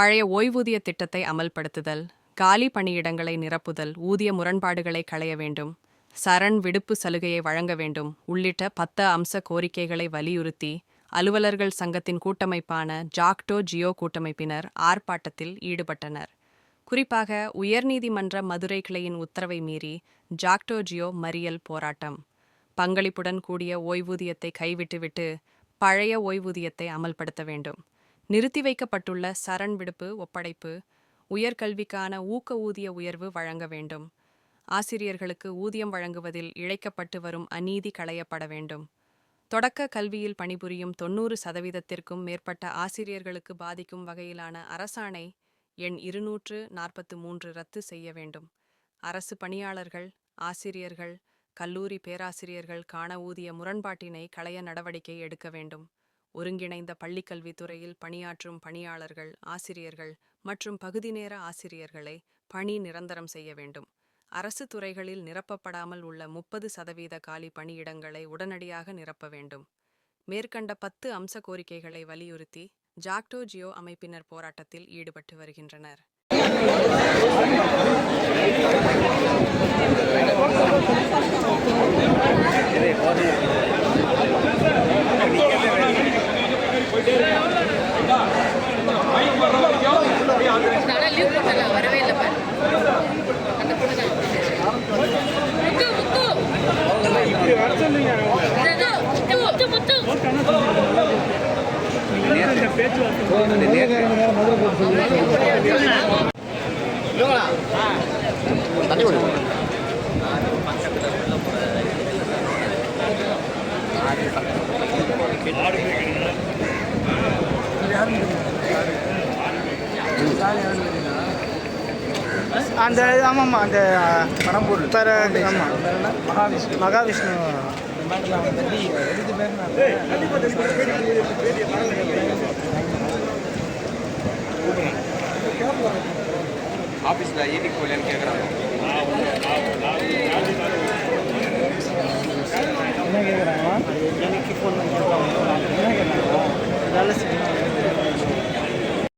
பழைய ஓய்வூதிய திட்டத்தை அமல்படுத்துதல் காலி பணியிடங்களை நிரப்புதல் ஊதிய முரண்பாடுகளை களைய வேண்டும் சரண் விடுப்பு சலுகையை வழங்க வேண்டும் உள்ளிட்ட பத்து அம்ச கோரிக்கைகளை வலியுறுத்தி அலுவலர்கள் சங்கத்தின் கூட்டமைப்பான ஜாக்டோ ஜியோ கூட்டமைப்பினர் ஆர்ப்பாட்டத்தில் ஈடுபட்டனர். குறிப்பாக உயர்நீதிமன்ற மதுரை கிளையின் உத்தரவை மீறி ஜாக்டோ ஜியோ மறியல் போராட்டம். பங்களிப்புடன் கூடிய ஓய்வூதியத்தை கைவிட்டுவிட்டு பழைய ஓய்வூதியத்தை அமல்படுத்த வேண்டும். நிறுத்தி வைக்கப்பட்டுள்ள சரண் விடுப்பு ஒப்படைப்பு உயர்கல்விக்கான ஊக்க ஊதிய உயர்வு வழங்க வேண்டும். ஆசிரியர்களுக்கு ஊதியம் வழங்குவதில் இழைக்கப்பட்டு வரும் அநீதி களையப்பட வேண்டும். தொடக்க கல்வியில் பணிபுரியும் தொன்னூறு சதவீதத்திற்கும் மேற்பட்ட ஆசிரியர்களுக்கு பாதிக்கும் வகையிலான அரசாணை எண் இருநூற்று நாற்பத்து மூன்று ரத்து செய்ய வேண்டும். அரசு பணியாளர்கள் ஆசிரியர்கள் கல்லூரி பேராசிரியர்கள் காண ஊதிய முரண்பாட்டினை களைய நடவடிக்கை எடுக்க வேண்டும். ஒருங்கிணைந்த பள்ளிக்கல்வித்துறையில் பணியாற்றும் பணியாளர்கள் ஆசிரியர்கள் மற்றும் பகுதி நேர ஆசிரியர்களை பணி நிரந்தரம் செய்ய வேண்டும். அரசு துறைகளில் நிரப்பப்படாமல் உள்ள முப்பது சதவீத காலி பணியிடங்களை உடனடியாக நிரப்ப வேண்டும். மேற்கண்ட பத்து அம்ச கோரிக்கைகளை வலியுறுத்தி ஜாக்டோ ஜியோ அமைப்பினர் போராட்டத்தில் ஈடுபட்டு வருகின்றனர். முத்து முத்து முத்து அந்த ஆமாம்மா அந்த பரம்பூர் பேர ஆமாம் மகாவிஷ்ணு. மகாவிஷ்ணு. ஆஃபீஸில் ஈட்டிங் போகலன்னு கேட்குறாங்க என்ன கேட்குறாங்களா எனக்கு ஃபோன்